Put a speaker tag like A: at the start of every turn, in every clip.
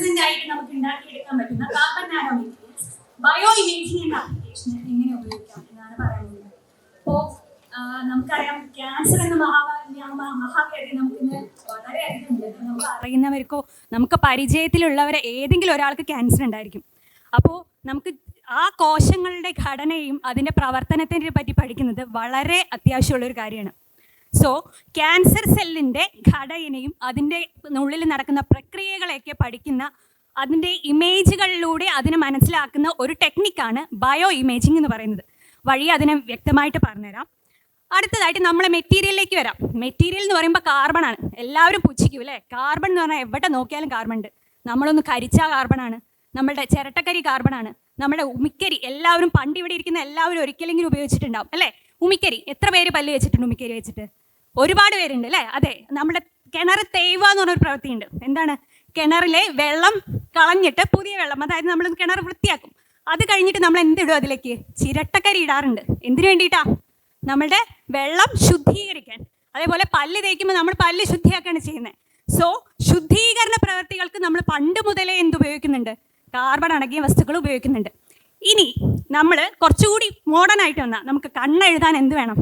A: Fluorescent ആയിട്ട് നമുക്ക് ഉണ്ടാക്കിയെടുക്കാൻ പറ്റുന്ന carbon nano materials bio imaging എന്ന ആപ്ലിക്കേഷന് എങ്ങനെ ഉപയോഗിക്കാം എന്നാണ് പറയുന്നത്. അപ്പോ നമുക്കറിയാം ക്യാൻസർ എന്ന മഹാമാരി മഹാവ്യാധി നമുക്കിന്ന് വളരെയധികം ഉണ്ട്. നമുക്ക് അറിയുന്നവർക്കോ നമുക്ക് പരിചയത്തിലുള്ളവരെ ഏതെങ്കിലും ഒരാൾക്ക് ക്യാൻസർ ഉണ്ടായിരിക്കും. അപ്പോൾ നമുക്ക് ആ കോശങ്ങളുടെ ഘടനയും അതിന്റെ പ്രവർത്തനത്തിനെ പറ്റി പഠിക്കുന്നത് വളരെ അത്യാവശ്യമുള്ളൊരു കാര്യമാണ്. സോ ക്യാൻസർ സെല്ലിന്റെ ഘടനയും അതിന്റെ ഉള്ളിൽ നടക്കുന്ന പ്രക്രിയകളെയൊക്കെ പഠിക്കുന്ന അതിന്റെ ഇമേജുകളിലൂടെ അതിനെ മനസ്സിലാക്കുന്ന ഒരു ടെക്നിക്കാണ് ബയോ ഇമേജിംഗ് എന്ന് പറയുന്നത്. വഴി അതിനെ വ്യക്തമായിട്ട് പറഞ്ഞുതരാം. അടുത്തതായിട്ട് നമ്മളെ മെറ്റീരിയലിലേക്ക് വരാം. മെറ്റീരിയൽ എന്ന് പറയുമ്പോൾ കാർബൺ ആണ്. എല്ലാവരും പുച്ഛിക്കും അല്ലേ? കാർബൺ എന്ന് പറഞ്ഞാൽ എവിടെ നോക്കിയാലും കാർബൺ ഉണ്ട്. നമ്മളൊന്ന് കരിച്ച കാർബൺ ആണ്. നമ്മുടെ ചിരട്ടക്കരി കാർബൺ ആണ്. നമ്മുടെ ഉമിക്കരി എല്ലാവരും പണ്ട് ഇവിടെ ഇരിക്കുന്ന എല്ലാവരും ഒരിക്കലെങ്കിലും ഉപയോഗിച്ചിട്ടുണ്ടാവും അല്ലേ? ഉമിക്കരി. എത്ര പേര് പല്ല് വെച്ചിട്ടുണ്ട് ഉമിക്കരി വെച്ചിട്ട്? ഒരുപാട് പേരുണ്ട് അല്ലേ? അതെ നമ്മുടെ കിണർ തേവ എന്ന് പറഞ്ഞൊരു പ്രവൃത്തിയുണ്ട്. എന്താണ്? കിണറിലെ വെള്ളം കളഞ്ഞിട്ട് പുതിയ വെള്ളം അതായത് നമ്മൾ കിണർ വൃത്തിയാക്കും. അത് കഴിഞ്ഞിട്ട് നമ്മൾ എന്തിടും അതിലേക്ക്? ചിരട്ടക്കരി ഇടാറുണ്ട്. എന്തിനു വേണ്ടിയിട്ടാ? നമ്മളുടെ വെള്ളം ശുദ്ധീകരിക്കാൻ. അതേപോലെ പല്ല് തേക്കുമ്പോൾ നമ്മൾ പല്ല് ശുദ്ധിയാക്കുകയാണ് ചെയ്യുന്നത്. സോ ശുദ്ധീകരണ പ്രവൃത്തികൾക്ക് നമ്മൾ പണ്ട് മുതലേ എന്ത് ഉപയോഗിക്കുന്നുണ്ട്? കാർബൺ അടങ്ങിയ വസ്തുക്കൾ ഉപയോഗിക്കുന്നുണ്ട്. ഇനി നമ്മൾ കുറച്ചുകൂടി മോഡേൺ ആയിട്ട് വന്നാൽ നമുക്ക് കണ്ണെഴുതാൻ എന്ത് വേണം?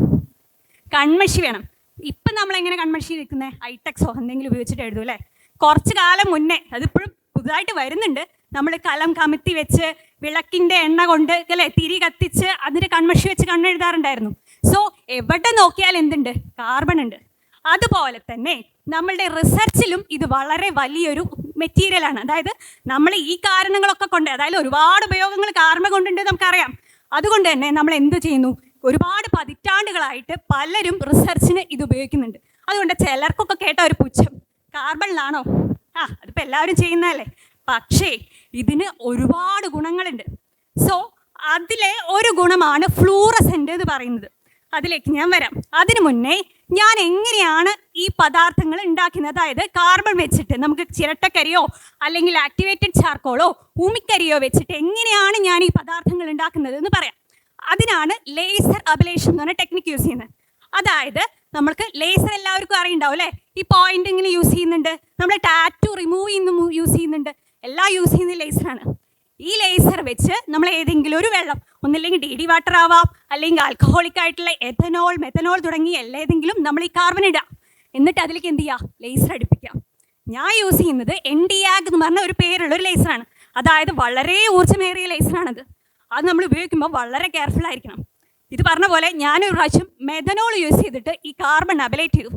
A: കൺമഷി വേണം. ഇപ്പം നമ്മൾ എങ്ങനെ കൺമഷി വെക്കുന്നത് ഹൈടെക്സോ എന്തെങ്കിലും ഉപയോഗിച്ചിട്ട് എഴുതും അല്ലേ? കുറച്ച് കാലം മുന്നേ അതിപ്പോഴും പുതുതായിട്ട് വരുന്നുണ്ട്. നമ്മൾ കലം കമത്തി വെച്ച് വിളക്കിന്റെ എണ്ണ കൊണ്ട് അല്ലേ തിരി കത്തിച്ച് അതിന് കൺമഷി വെച്ച് കണ്ണെഴുതാറുണ്ടായിരുന്നു. സോ എവിടെ നോക്കിയാൽ എന്തുണ്ട്? കാർബൺ ഉണ്ട്. അതുപോലെ തന്നെ നമ്മളുടെ റിസർച്ചിലും ഇത് വളരെ വലിയൊരു മെറ്റീരിയലാണ് അതായത് നമ്മൾ ഈ കാരണങ്ങളൊക്കെ കൊണ്ട് അതായത് ഒരുപാട് ഉപയോഗങ്ങൾ കാർബൺ കൊണ്ടുണ്ട് നമുക്കറിയാം. അതുകൊണ്ട് തന്നെ നമ്മൾ എന്ത് ചെയ്യുന്നു? ഒരുപാട് പതിറ്റാണ്ടുകളായിട്ട് പലരും റിസർച്ചിന് ഇത് ഉപയോഗിക്കുന്നുണ്ട്. അതുകൊണ്ട് ചിലർക്കൊക്കെ കേട്ട ഒരു പുച്ഛം. കാർബണിലാണോ ആ അതിപ്പോൾ എല്ലാവരും ചെയ്യുന്നതല്ലേ? പക്ഷേ ഇതിന് ഒരുപാട് ഗുണങ്ങളുണ്ട്. സോ അതിലെ ഒരു ഗുണമാണ് ഫ്ലൂറസെന്റ് എന്ന് പറയുന്നത്. അതിലേക്ക് ഞാൻ വരാം. അതിനു മുന്നേ ഞാൻ എങ്ങനെയാണ് ഈ പദാർത്ഥങ്ങൾ ഉണ്ടാക്കുന്നത്? അതായത് കാർബൺ വെച്ചിട്ട് നമുക്ക് ചിരട്ടക്കരിയോ അല്ലെങ്കിൽ ആക്ടിവേറ്റഡ് ചാർക്കോളോ ഉമിക്കരിയോ വെച്ചിട്ട് എങ്ങനെയാണ് ഞാൻ ഈ പദാർത്ഥങ്ങൾ ഉണ്ടാക്കുന്നത് എന്ന് പറയാം. അതിനാണ് ലേസർ അബിലേഷൻ എന്ന് പറഞ്ഞ ടെക്നിക്ക് യൂസ് ചെയ്യുന്നത്. അതായത് നമ്മൾക്ക് ലേസർ എല്ലാവർക്കും അറിയുണ്ടാവും അല്ലേ? ഈ പോയിന്റ് ഇങ്ങനെ യൂസ് ചെയ്യുന്നുണ്ട്. നമ്മൾ ടാറ്റു റിമൂവ് ചെയ്യുന്ന യൂസ് ചെയ്യുന്നുണ്ട്. എല്ലാം യൂസ് ചെയ്യുന്നത് ലേസറാണ് ഈ ലേസർ വെച്ച് നമ്മൾ ഏതെങ്കിലും ഒരു വെള്ളം ഒന്നില്ലെങ്കിൽ ഡി ഡി വാട്ടർ ആവാം അല്ലെങ്കിൽ ആൽക്കഹോളിക് ആയിട്ടുള്ള എഥനോൾ മെഥനോൾ തുടങ്ങി ഏതെങ്കിലും നമ്മൾ ഈ കാർബൺ ഇടാം. എന്നിട്ട് അതിലേക്ക് എന്ത് ചെയ്യാം? ലേസർ അടുപ്പിക്കാം. ഞാൻ യൂസ് ചെയ്യുന്നത് എൻ ഡി ആഗ് എന്ന് പറഞ്ഞ ഒരു പേരുള്ള ഒരു ലേസറാണ് അതായത് വളരെ ഊർജമേറിയ ലേസറാണത് അത് നമ്മൾ ഉപയോഗിക്കുമ്പോൾ വളരെ കെയർഫുൾ ആയിരിക്കണം. ഇത് പറഞ്ഞ പോലെ ഞാനൊരു പ്രാവശ്യം മെഥനോൾ യൂസ് ചെയ്തിട്ട് ഈ കാർബൺ അബലേറ്റ് ചെയ്തു.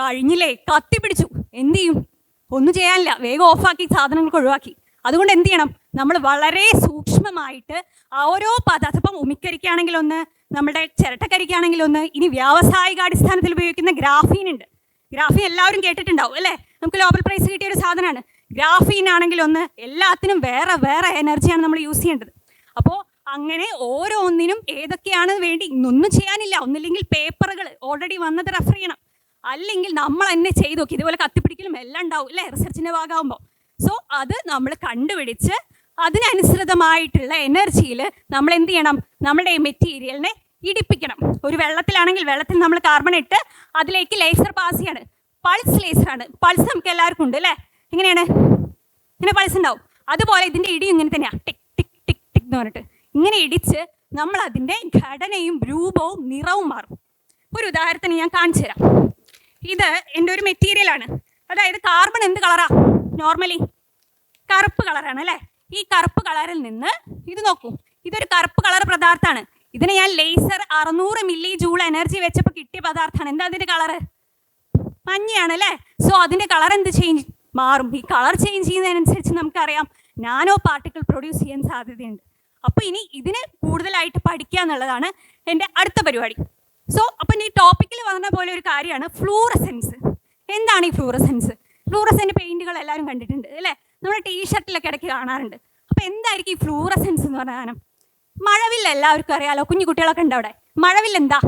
A: കഴിഞ്ഞില്ലേ? കത്തി പിടിച്ചു. എന്ത് ചെയ്യും? ഒന്നും ചെയ്യാനില്ല. വേഗം ഓഫാക്കി സാധനങ്ങൾക്ക് ഒഴിവാക്കി. അതുകൊണ്ട് എന്ത് ചെയ്യണം? നമ്മൾ വളരെ സൂക്ഷ്മമായിട്ട് ഓരോ പദാർത്ഥം ഇപ്പം ഉമിക്കരിക്കാണെങ്കിൽ ഒന്ന് നമ്മുടെ ചിരട്ടക്കരിക്കാണെങ്കിൽ ഒന്ന് ഇനി വ്യാവസായിക അടിസ്ഥാനത്തിൽ ഉപയോഗിക്കുന്ന ഗ്രാഫീൻ ഉണ്ട്. ഗ്രാഫീൻ എല്ലാവരും കേട്ടിട്ടുണ്ടാവും അല്ലേ? നമുക്ക് ലോബൽ പ്രൈസ് കിട്ടിയ ഒരു സാധനമാണ്. ഗ്രാഫീൻ ആണെങ്കിൽ ഒന്ന് എല്ലാത്തിനും വേറെ വേറെ എനർജിയാണ് നമ്മൾ യൂസ് ചെയ്യേണ്ടത്. അപ്പോൾ അങ്ങനെ ഓരോന്നിനും ഏതൊക്കെയാണ് വേണ്ടി? ഒന്നും ചെയ്യാനില്ല. ഒന്നില്ലെങ്കിൽ പേപ്പറുകൾ ഓൾറെഡി വന്നത് റെഫർ ചെയ്യണം. അല്ലെങ്കിൽ നമ്മൾ തന്നെ ചെയ്തു നോക്കി. ഇതുപോലെ കത്തിപ്പിടിക്കലും എല്ലാം ഉണ്ടാവും അല്ലേ? റിസർച്ചിന്റെ ഭാഗമാകുമ്പോൾ സോ അത് നമ്മൾ കണ്ടുപിടിച്ച് അതിനനുസൃതമായിട്ടുള്ള എനർജിയിൽ നമ്മൾ എന്ത് ചെയ്യണം? നമ്മുടെ മെറ്റീരിയലിനെ ഇടിപ്പിക്കണം. ഒരു വെള്ളത്തിലാണെങ്കിൽ വെള്ളത്തിൽ നമ്മൾ കാർബൺ ഇട്ട് അതിലേക്ക് ലേസർ പാസ് ചെയ്യാണ്. പൾസ് ലേസറാണ് പൾസ് നമുക്ക് എല്ലാവർക്കും ഉണ്ട് അല്ലേ? എങ്ങനെയാണ്? ഇങ്ങനെ പൾസ് ഉണ്ടാവും. അതുപോലെ ഇതിന്റെ ഇടിയും ഇങ്ങനെ തന്നെയാണ് ടിക്. എന്ന് പറഞ്ഞിട്ട് ഇങ്ങനെ ഇടിച്ച് നമ്മൾ അതിന്റെ ഘടനയും രൂപവും നിറവും മാറും. ഒരു ഉദാഹരണത്തിന് ഞാൻ കാണിച്ചു തരാം. ഇത് എന്റെ ഒരു മെറ്റീരിയലാണ് അതായത് കാർബൺ എന്ത് കളറാ നോർമലി കറുപ്പ് കളറാണ് അല്ലേ? ഈ കറുപ്പ് കളറിൽ നിന്ന് ഇത് നോക്കൂ. ഇതൊരു കറുപ്പ് കളർ പദാർത്ഥമാണ്. ഇതിന് ഞാൻ ലേസർ അറുന്നൂറ് മില്ലി ജൂൾ എനർജി വെച്ചപ്പോൾ കിട്ടിയ പദാർത്ഥമാണ്. എന്താ അതിന്റെ കളറ് മഞ്ഞയാണ് അല്ലേ? സോ അതിന്റെ കളർ എന്ത് ചേഞ്ച് മാറും? ഈ കളർ ചേഞ്ച് ചെയ്യുന്നതിനനുസരിച്ച് നമുക്കറിയാം. നാനോ പാർട്ടിക്കിൾ പ്രൊഡ്യൂസ് ചെയ്യാൻ സാധ്യതയുണ്ട്. അപ്പോൾ ഇനി ഇതിനെ കൂടുതലായിട്ട് പഠിക്കുക എന്നുള്ളതാണ് എന്റെ അടുത്ത പരിപാടി. സോ അപ്പം ഈ ടോപ്പിക്കിൽ വന്ന പോലെ ഒരു കാര്യമാണ് ഫ്ലൂറസെൻസ് എന്താണ് ഈ ഫ്ലൂറസെൻസ് ഫ്ലൂറസെന്റ് പെയിന്റുകൾ എല്ലാവരും കണ്ടിട്ടുണ്ട് അല്ലേ? നമ്മുടെ ടീഷർട്ടിലൊക്കെ ഇടയ്ക്ക് കാണാറുണ്ട്. അപ്പോൾ എന്തായിരിക്കും ഈ ഫ്ലൂറസെൻസ് എന്ന് പറഞ്ഞ സാധനം? മഴവില്ല എല്ലാവർക്കും അറിയാലോ. കുഞ്ഞു കുട്ടികളൊക്കെ ഉണ്ട് അവിടെ? മഴവിൽ എന്താ?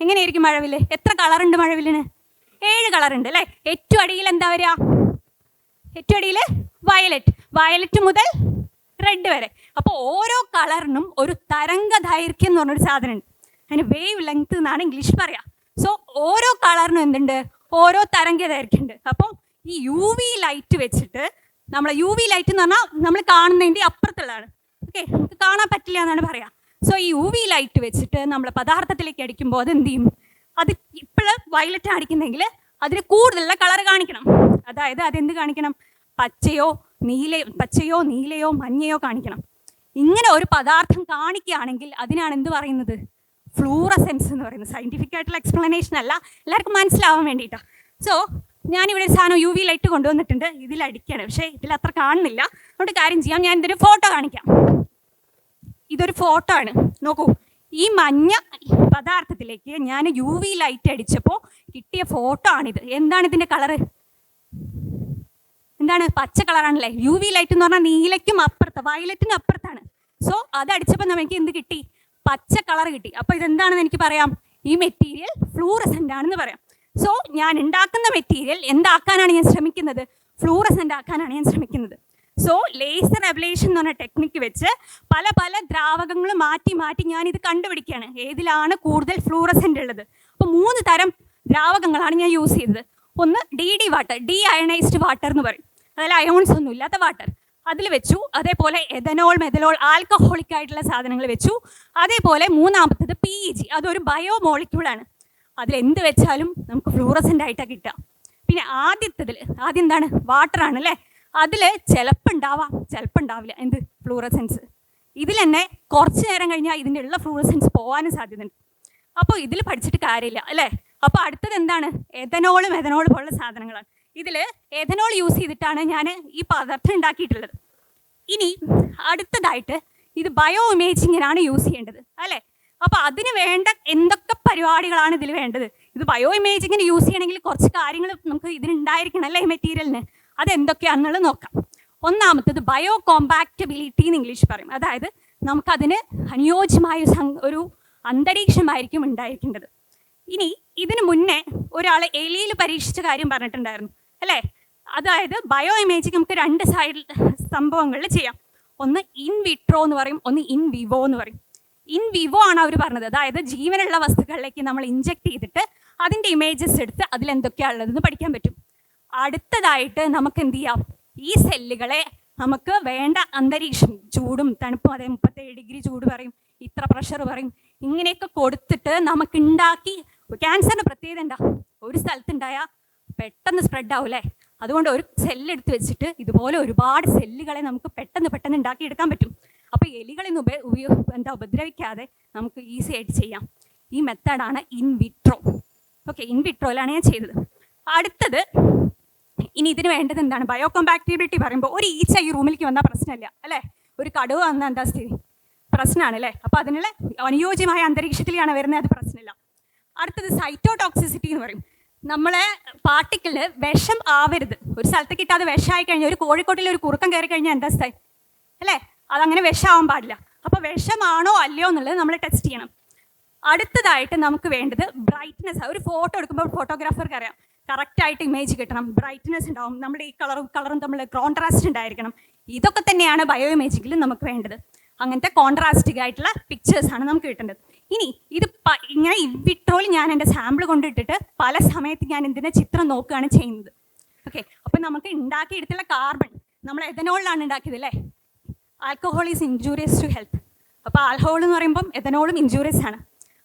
A: എങ്ങനെയായിരിക്കും മഴവിൽ എത്ര കളറുണ്ട് മഴവില്ലിന്? ഏഴ് കളറുണ്ട് അല്ലേ? ഏറ്റവും അടിയിൽ എന്താ വരിക? ഏറ്റവും അടിയിൽ വയലറ്റ്. വയലറ്റ് മുതൽ റെഡ് വരെ. അപ്പോൾ ഓരോ കളറിനും ഒരു തരംഗ ദൈർഘ്യം എന്ന് പറഞ്ഞൊരു സാധനമുണ്ട്. അതിന് വേവ് ലെങ്ത് എന്നാണ് ഇംഗ്ലീഷ് പറയാം. സോ ഓരോ കളറിനും എന്തുണ്ട്? ഓരോ തരംഗ ദൈർഘ്യമുണ്ട്. അപ്പം ഈ യു വി ലൈറ്റ് വെച്ചിട്ട് നമ്മൾ യു വി ലൈറ്റ് എന്ന് പറഞ്ഞാൽ നമ്മൾ കാണുന്നതിന്റെ അപ്പുറത്തുള്ളതാണ്. ഓക്കെ നമുക്ക് കാണാൻ പറ്റില്ല എന്നാണ് പറയാ. സോ ഈ യു വി ലൈറ്റ് വെച്ചിട്ട് നമ്മൾ പദാർത്ഥത്തിലേക്ക് അടിക്കുമ്പോൾ അത് എന്ത് ചെയ്യും? അത് ഇപ്പോൾ വയലറ്റ് അടിക്കുന്നെങ്കിൽ അതിന് കൂടുതലുള്ള കളർ കാണിക്കണം. അതായത് അതെന്ത് കാണിക്കണം? പച്ചയോ നീലയോ പച്ചയോ നീലയോ മഞ്ഞയോ കാണിക്കണം. ഇങ്ങനെ ഒരു പദാർത്ഥം കാണിക്കുകയാണെങ്കിൽ അതിനാണ് എന്ത് പറയുന്നത്? ഫ്ലൂറസെൻസ് എന്ന് പറയുന്നത്. സയന്റിഫിക് ആയിട്ടുള്ള എക്സ്പ്ലനേഷൻ അല്ല. എല്ലാവർക്കും മനസ്സിലാവാൻ വേണ്ടിയിട്ടാണ് സോ ഞാനിവിടെ ഒരു സാധനം യു വി ലൈറ്റ് കൊണ്ടുവന്നിട്ടുണ്ട്. ഇതിൽ അടിക്കുകയാണ് പക്ഷേ ഇതിൽ അത്ര കാണുന്നില്ല. അതുകൊണ്ട് കാര്യം ചെയ്യാം. ഞാൻ ഇതൊരു ഫോട്ടോ കാണിക്കാം. ഇതൊരു ഫോട്ടോ ആണ്. നോക്കൂ. ഈ മഞ്ഞ പദാർത്ഥത്തിലേക്ക് ഞാൻ യു വി ലൈറ്റ് അടിച്ചപ്പോൾ കിട്ടിയ ഫോട്ടോ ആണിത്. എന്താണ് ഇതിന്റെ കളറ് എന്താണ്? പച്ച കളറാണല്ലേ യു വി ലൈറ്റ് എന്ന് പറഞ്ഞാൽ നീലയ്ക്കും അപ്പുറത്ത് വയലറ്റിനും അപ്പുറത്താണ്. സോ അത് അടിച്ചപ്പോൾ നമുക്ക് എന്ത് കിട്ടി? പച്ച കളർ കിട്ടി. അപ്പോൾ ഇതെന്താണെന്ന് എനിക്ക് പറയാം? ഈ മെറ്റീരിയൽ ഫ്ലൂറസെന്റ് ആണെന്ന് പറയാം. സോ ഞാൻ ഉണ്ടാക്കുന്ന മെറ്റീരിയൽ എന്താക്കാനാണ് ഞാൻ ശ്രമിക്കുന്നത്? ഫ്ലൂറസെന്റ് ആക്കാനാണ് ഞാൻ ശ്രമിക്കുന്നത്. സോ ലേസർ അബ്ലേഷൻ എന്ന് പറഞ്ഞ ടെക്നിക്ക് വെച്ച് പല പല ദ്രാവകങ്ങൾ മാറ്റി മാറ്റി ഞാൻ ഇത് കണ്ടുപിടിക്കുകയാണ്. ഏതിലാണ് കൂടുതൽ ഫ്ലൂറസെന്റ് ഉള്ളത്? അപ്പോൾ മൂന്ന് തരം ദ്രാവകങ്ങളാണ് ഞാൻ യൂസ് ചെയ്തത്. ഒന്ന് D D water deionized water എന്ന് പറയും. അതിൽ അയോൺസ് ഒന്നും ഇല്ലാത്ത വാട്ടർ അതിൽ വെച്ചു. അതേപോലെ എഥനോൾ മെഥനോൾ ആൽക്കഹോളിക് ആയിട്ടുള്ള സാധനങ്ങൾ വെച്ചു. അതേപോലെ മൂന്നാമത്തത് പി ഇ ജി അതൊരു ബയോ മോളിക്യൂളാണ് അതിൽ എന്ത് വെച്ചാലും നമുക്ക് ഫ്ലൂറസെന്റ് ആയിട്ടാണ് കിട്ടുക. പിന്നെ ആദ്യത്തതിൽ ആദ്യം എന്താണ്? വാട്ടർ ആണ് അല്ലേ? അതിൽ ചിലപ്പോൾ ഉണ്ടാവാം. ചിലപ്പോൾ ഉണ്ടാവില്ല. എന്ത്? ഫ്ലൂറസെൻസ് ഇതിൽ തന്നെ കുറച്ച് നേരം കഴിഞ്ഞാൽ ഇതിന്റെ ഉള്ള ഫ്ലൂറസെൻസ് പോകാനും സാധ്യതയുണ്ട്. അപ്പോൾ ഇതിൽ പഠിച്ചിട്ട് കാര്യമില്ല അല്ലേ? അപ്പോൾ അടുത്തത് എന്താണ്? എഥനോളും എഥനോളും പോലുള്ള സാധനങ്ങളാണ്. ഇതിൽ എഥനോൾ യൂസ് ചെയ്തിട്ടാണ് ഞാൻ ഈ പദാർത്ഥം ഉണ്ടാക്കിയിട്ടുള്ളത്. ഇനി അടുത്തതായിട്ട് ഇത് ബയോ ഇമേജിങ്ങിനാണ് യൂസ് ചെയ്യേണ്ടത് അല്ലേ? അപ്പോൾ അതിന് വേണ്ട എന്തൊക്കെ പരിപാടികളാണ് ഇതിൽ വേണ്ടത്? ഇത് ബയോ ഇമേജിങ്ങിന് യൂസ് ചെയ്യണമെങ്കിൽ കുറച്ച് കാര്യങ്ങൾ നമുക്ക് ഇതിനുണ്ടായിരിക്കണം അല്ലേ മെറ്റീരിയലിന് അതെന്തൊക്കെയാണെന്നുള്ളത് നോക്കാം. ഒന്നാമത്തത് ബയോ കോമ്പാക്റ്റബിലിറ്റി എന്ന് ഇംഗ്ലീഷ് പറയും. അതായത് നമുക്കതിന് അനുയോജ്യമായ ഒരു അന്തരീക്ഷമായിരിക്കും ഉണ്ടായിരിക്കേണ്ടത്. ഇനി ഇതിനു മുന്നേ ഒരാൾ എലിയിൽ പരീക്ഷിച്ച കാര്യം പറഞ്ഞിട്ടുണ്ടായിരുന്നു. അല്ലേ? അതായത് ബയോ ഇമേജിങ് നമുക്ക് രണ്ട് സൈഡിൽ സംഭവങ്ങളിൽ ചെയ്യാം. ഒന്ന് ഇൻ വിട്രോ എന്ന് പറയും ഒന്ന് ഇൻ വിവോ എന്ന് പറയും. ഇൻ വിവോ ആണ് അവർ പറഞ്ഞത്. അതായത് ജീവനുള്ള വസ്തുക്കളിലേക്ക് നമ്മൾ ഇഞ്ചെക്ട് ചെയ്തിട്ട് അതിന്റെ ഇമേജസ് എടുത്ത് അതിലെന്തൊക്കെയാണ് ഉള്ളതെന്ന് പഠിക്കാൻ പറ്റും. അടുത്തതായിട്ട് നമുക്ക് എന്ത് ചെയ്യാം? ഈ സെല്ലുകളെ നമുക്ക് വേണ്ട അന്തരീക്ഷം ചൂടും തണുപ്പും അതെ മുപ്പത്തേഴ് ഡിഗ്രി ചൂട് പറയും ഇത്ര പ്രഷർ പറയും ഇങ്ങനെയൊക്കെ കൊടുത്തിട്ട് നമുക്ക് ഉണ്ടാക്കി ക്യാൻസറിന് പ്രത്യേകത എന്താ? ഒരു സ്ഥലത്തുണ്ടായാൽ പെട്ടെന്ന് സ്പ്രെഡ് ആവൂലേ അതുകൊണ്ട് ഒരു സെല്ല് എടുത്ത് വെച്ചിട്ട് ഇതുപോലെ ഒരുപാട് സെല്ലുകളെ നമുക്ക് പെട്ടെന്ന് പെട്ടെന്ന് ഉണ്ടാക്കിയെടുക്കാൻ പറ്റും. അപ്പോൾ എലികളിൽ ഉപ ഉപയോ എന്താ ഉപദ്രവിക്കാതെ നമുക്ക് ഈസി ആയിട്ട് ചെയ്യാം. ഈ മെത്തേഡാണ് ഇൻ വിട്രോ ഓക്കെ ഇൻ വിട്രോയിലാണ് ഞാൻ ചെയ്തത്. അടുത്തത് ഇനി ഇതിന് വേണ്ടത് എന്താണ്? ബയോ കോമ്പാക്ടിബിലിറ്റി പറയുമ്പോൾ ഒരു ഈച്ച ഈ റൂമിലേക്ക് വന്നാൽ പ്രശ്നമില്ല അല്ലേ? ഒരു കടുവ വന്നാൽ എന്താ സ്ഥിതി? പ്രശ്നമാണ് അല്ലേ? അപ്പോൾ അതിനുള്ള അനുയോജ്യമായ അന്തരീക്ഷത്തിലാണ് വരുന്നത് അത് പ്രശ്നമില്ല. അടുത്തത് സൈറ്റോടോക്സിസിറ്റി എന്ന് പറയും. നമ്മളെ പാർട്ടിക്കിൾ വിഷം ആവരുത്. ഒരു സ്ഥലത്ത് കിട്ടാതെ വിഷമായി കഴിഞ്ഞാൽ ഒരു കോഴിക്കോട്ടിൽ ഒരു കുറുക്കം കയറി കഴിഞ്ഞാൽ എന്താ സ്ഥായി അല്ലേ? അതങ്ങനെ വിഷമാവാൻ പാടില്ല. അപ്പോൾ വിഷമാണോ അല്ലയോ എന്നുള്ളത് നമ്മൾ ടെസ്റ്റ് ചെയ്യണം. അടുത്തതായിട്ട് നമുക്ക് വേണ്ടത് ബ്രൈറ്റ്നെസ് ഒരു ഫോട്ടോ എടുക്കുമ്പോൾ ഫോട്ടോഗ്രാഫർക്ക് അറിയാം. കറക്റ്റായിട്ട് ഇമേജ് കിട്ടണം. ബ്രൈറ്റ്നെസ് ഉണ്ടാവും. നമ്മുടെ ഈ കളറും കളറും തമ്മിൽ കോൺട്രാസ്റ്റ് ഉണ്ടായിരിക്കണം. ഇതൊക്കെ തന്നെയാണ് ബയോ ഇമേജിങ്ങിൽ നമുക്ക് വേണ്ടത്. അങ്ങനത്തെ കോൺട്രാസ്റ്റിക് ആയിട്ടുള്ള പിക്ചേഴ്സാണ് നമുക്ക് കിട്ടേണ്ടത്. ഇനി ഇത് ഇങ്ങനെ വിട്രോയിൽ ഞാൻ എന്റെ സാമ്പിൾ കൊണ്ടിട്ടിട്ട് പല സമയത്ത് ഞാൻ ഇതിന്റെ ചിത്രം നോക്കുകയാണ് ചെയ്യുന്നത്. ഓക്കെ അപ്പം നമുക്ക് ഉണ്ടാക്കിയെടുത്തുള്ള കാർബൺ നമ്മൾ എഥനോളിലാണ് ഉണ്ടാക്കിയത് അല്ലേ? Alcohol is injurious to health അപ്പോൾ ആൽക്കഹോൾ എന്ന് പറയുമ്പം എഥനോളും ഇഞ്ചൂറിയസ് ആണ്.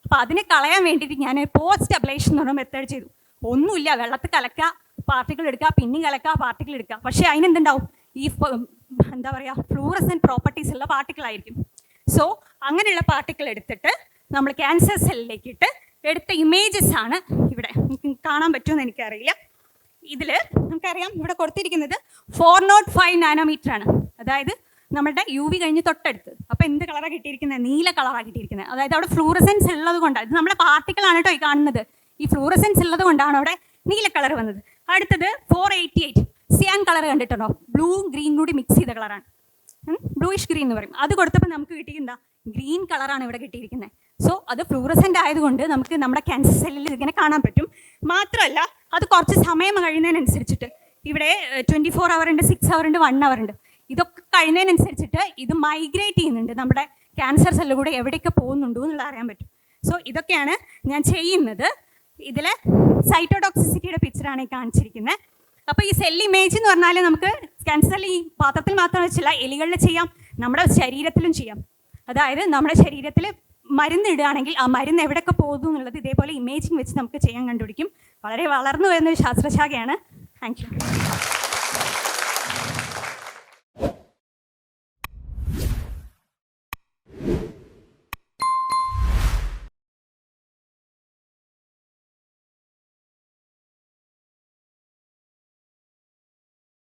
A: അപ്പോൾ അതിനെ കളയാൻ വേണ്ടിയിട്ട് ഞാൻ പോസ്റ്റ് അബ്ലേഷൻ എന്ന് പറഞ്ഞ മെത്തേഡ് ചെയ്തു. ഒന്നുമില്ല വെള്ളത്തിൽ കലക്കുക പാർട്ടിക്കിൾ എടുക്കുക പിന്നെയും കലക്കുക പാർട്ടിക്കിൾ എടുക്കുക. പക്ഷേ അതിനെന്തുണ്ടാവും? ഈ എന്താ പറയുക ഫ്ലൂറസൻ പ്രോപ്പർട്ടീസ് ഉള്ള പാർട്ടിക്കിൾ ആയിരിക്കും. സോ അങ്ങനെയുള്ള പാർട്ടിക്കിൾ എടുത്തിട്ട് നമ്മൾ ക്യാൻസർ സെല്ലിലേക്ക് ഇട്ട് എടുത്ത ഇമേജസ് ആണ് ഇവിടെ. കാണാൻ പറ്റുമെന്ന് എനിക്കറിയില്ല. ഇതിൽ നമുക്കറിയാം ഇവിടെ കൊടുത്തിരിക്കുന്നത് ഫോർ നോട്ട് ഫൈവ് നാനോമീറ്റർ ആണ്. അതായത് നമ്മുടെ യു വി കഴിഞ്ഞ് തൊട്ടടുത്ത്. അപ്പോൾ എന്ത് കളറാണ് കിട്ടിയിരിക്കുന്നത് നീല കളറാണ് കിട്ടിയിരിക്കുന്നത് അതായത് അവിടെ ഫ്ലൂറസെൻസ് ഉള്ളത് കൊണ്ടാണ്. ഇത് നമ്മുടെ പാർട്ടിക്കിൾ ആണ് കേട്ടോ ഈ കാണുന്നത്. ഈ ഫ്ലൂറസെൻസ് ഉള്ളത് കൊണ്ടാണ് അവിടെ നീല കളർ വന്നത്. അടുത്തത് four eighty eight cyan colour കണ്ടിട്ടുണ്ടോ? ബ്ലൂ ഗ്രീൻ കൂടി മിക്സ് ചെയ്ത കളറാണ് ബ്ലൂയിഷ് ഗ്രീൻ എന്ന് പറയും. അത് കൊടുത്തപ്പോൾ നമുക്ക് കിട്ടിയിരുന്ന ഗ്രീൻ കളറാണ് ഇവിടെ കിട്ടിയിരിക്കുന്നത് സോ അത് ഫ്ലൂറസെന്റ് ആയതുകൊണ്ട് നമുക്ക് നമ്മുടെ ക്യാൻസർ സെല്ലിൽ ഇങ്ങനെ കാണാൻ പറ്റും. മാത്രമല്ല അത് കുറച്ച് സമയം കഴിയുന്നതിനനുസരിച്ചിട്ട് ഇവിടെ ട്വന്റി ഫോർ അവർ ഉണ്ട് സിക്സ് അവർ ഉണ്ട് വൺ അവർ ഉണ്ട്. ഇതൊക്കെ കഴിയുന്നതിനനുസരിച്ചിട്ട് ഇത് മൈഗ്രേറ്റ് ചെയ്യുന്നുണ്ട്. നമ്മുടെ ക്യാൻസർ സെല്ല് കൂടെ എവിടെയൊക്കെ പോകുന്നുണ്ടോ എന്നുള്ളത് അറിയാൻ പറ്റും. സോ ഇതൊക്കെയാണ് ഞാൻ ചെയ്യുന്നത്. ഇതിൽ സൈറ്റോടോക്സിസിറ്റിയുടെ പിക്ചറാണ് ഈ കാണിച്ചിരിക്കുന്നത്. അപ്പോൾ ഈ സെൽ ഇമേജ് എന്ന് പറഞ്ഞാൽ നമുക്ക് ക്യാൻസർ ഈ പാത്രത്തിൽ മാത്രം വെച്ചില്ല എലികളിൽ ചെയ്യാം നമ്മുടെ ശരീരത്തിലും ചെയ്യാം. അതായത് നമ്മുടെ ശരീരത്തിൽ മരുന്ന് ഇടുകയാണെങ്കിൽ ആ മരുന്ന് എവിടെയൊക്കെ പോകുന്നു എന്നുള്ളത് ഇതേപോലെ ഇമേജിങ് വെച്ച് നമുക്ക് ചെയ്യാൻ കണ്ടുപിടിക്കും. വളരെ വളർന്നു വരുന്ന ഒരു ശാസ്ത്രശാഖയാണ്. Thank you